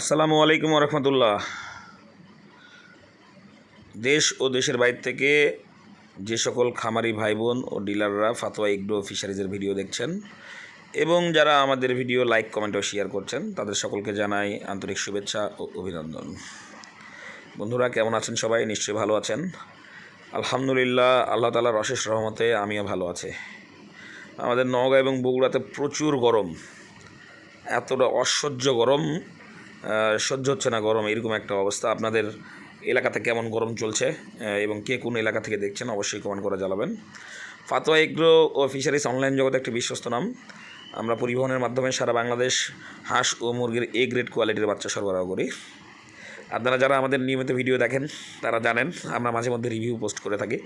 আসসালামু আলাইকুম রহমতুল্লাহ দেশ ও দেশের বাইর থেকে যে সকল খামারি ভাই বোন ও ডিলাররা ফাতোয়া এগ্রো ফিশারিজের ভিডিও দেখছেন এবং যারা আমাদের ভিডিও লাইক, কমেন্ট ও শেয়ার করছেন, তাদের সকলকে জানাই আন্তরিক শুভেচ্ছা ও অভিনন্দন। বন্ধুরা, কেমন আছেন সবাই? নিশ্চয়ই ভালো আছেন। আলহামদুলিল্লাহ, আল্লাহ তালার অশেষ রহমতে আমিও ভালো আছি। আমাদের নওগাঁ এবং বগুড়াতে প্রচুর গরম। এতটা অসহ্য গরম সহ্য হচ্ছে না গরম, এরকম একটা অবস্থা। আপনাদের এলাকাতে কেমন গরম চলছে এবং কে কোন এলাকা থেকে দেখছেন অবশ্যই কমেন্ট করে জানাবেন। ফাতোয়া এগ্রো ও ফিশারিজ অনলাইন জগতে একটি বিশ্বস্ত নাম। আমরা পরিবহনের মাধ্যমে সারা বাংলাদেশ হাঁস ও মুরগির এ গ্রেড কোয়ালিটির বাচ্চা সরবরাহ করি। আপনারা যারা আমাদের নিয়মিত ভিডিও দেখেন, তারা জানেন, আমরা মাঝে মধ্যে রিভিউ পোস্ট করে থাকি।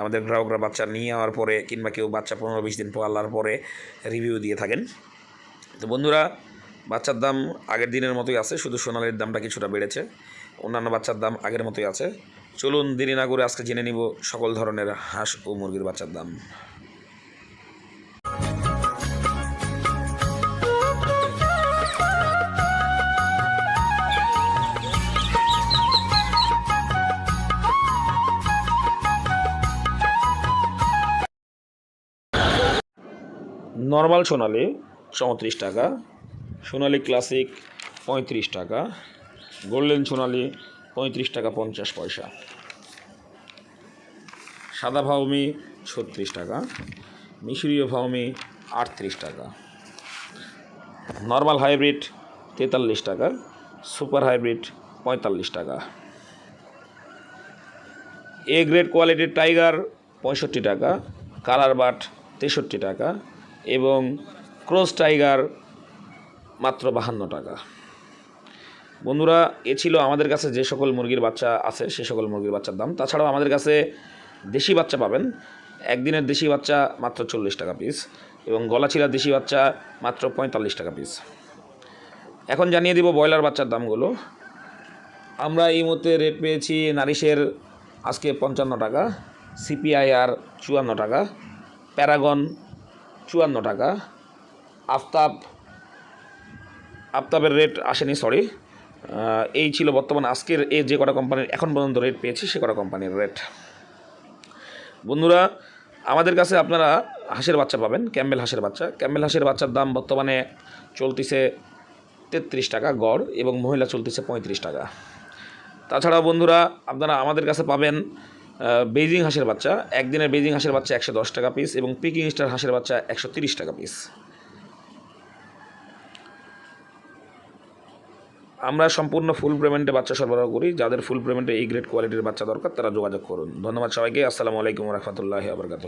আমাদের গ্রাহকরা বাচ্চা নিয়ে যাওয়ার পরে কিংবা কেউ বাচ্চা পনেরো বিশ দিন পাল্লার পরে রিভিউ দিয়ে থাকেন। তো বন্ধুরা বাচ্চার দাম আগের দিনের মতোই আছে, শুধু সোনালির দামটা কিছুটা বেড়েছে। অন্যান্য বাচ্চার দাম আগের মতোই আছে। চলুন দেরি না করে আজকে জেনে নিব সকল ধরনের হাঁস ও মুরগির বাচ্চার দাম। নর্মাল সোনালি, চৌত্রিশ টাকা। সোনালি ক্লাসিক পঁয়ত্রিশ টাকা, গোল্ডেন সোনালি পঁয়ত্রিশ টাকা পঞ্চাশ পয়সা। সাদা ভাউমি ছত্রিশ টাকা, মিশরীয় ভাউমি আটত্রিশ টাকা। নর্মাল হাইব্রিড তেতাল্লিশ টাকা, সুপার হাইব্রিড পঁয়তাল্লিশ টাকা। এ গ্রেড কোয়ালিটির টাইগার পঁয়ষট্টি টাকা, কালার বাট তেষট্টি টাকা এবং ক্রস টাইগার মাত্র বাহান্ন টাকা। বন্ধুরা, এ ছিল আমাদের কাছে যে সকল মুরগির বাচ্চা আছে, সে সকল মুরগির বাচ্চার দাম। তাছাড়াও আমাদের কাছে দেশি বাচ্চা পাবেন। একদিনের দেশি বাচ্চা মাত্র চল্লিশ টাকা পিস এবং গলাচিলা দেশি বাচ্চা মাত্র পঁয়তাল্লিশ টাকা পিস এখন জানিয়ে দিব ব্রয়লার বাচ্চার দামগুলো। আমরা এই মুহূর্তে রেট পেয়েছি নারিশের আজকে পঞ্চান্ন টাকা সিপিআইআর চুয়ান্ন টাকা, প্যারাগন চুয়ান্ন টাকা, আফতাব আফতাবের রেট আসেনি সরি এই ছিল বর্তমান আজকের এ যে কটা কোম্পানির এখন পর্যন্ত রেট পেয়েছি সে কটা কোম্পানির রেট বন্ধুরা, আমাদের কাছে আপনারা হাঁসের বাচ্চা পাবেন, ক্যাম্বেল হাঁসের বাচ্চা। ক্যাম্বেল হাঁসের বাচ্চার দাম বর্তমানে চলতিছে তেত্রিশ টাকা গড় এবং মহিলা চলতেছে পঁয়ত্রিশ টাকা। তাছাড়াও বন্ধুরা, আপনারা আমাদের কাছে পাবেন বেজিং হাঁসের বাচ্চা। একদিনের বেজিং হাঁসের বাচ্চা একশো দশ টাকা পিস এবং পিকিং স্টার হাঁসের বাচ্চা একশো টাকা পিস আমরা সম্পূর্ণ ফুল পেমেন্টে বাচ্চা সরবরাহ করি। যাদের ফুল পেমেন্টে এই গ্রেড কোয়ালিটির বাচ্চা দরকার, তারা যোগাযোগ করুন। ধন্যবাদ সবাইকে। আসসালামু আলাইকুম রহমতুল্লাহ আবরকাত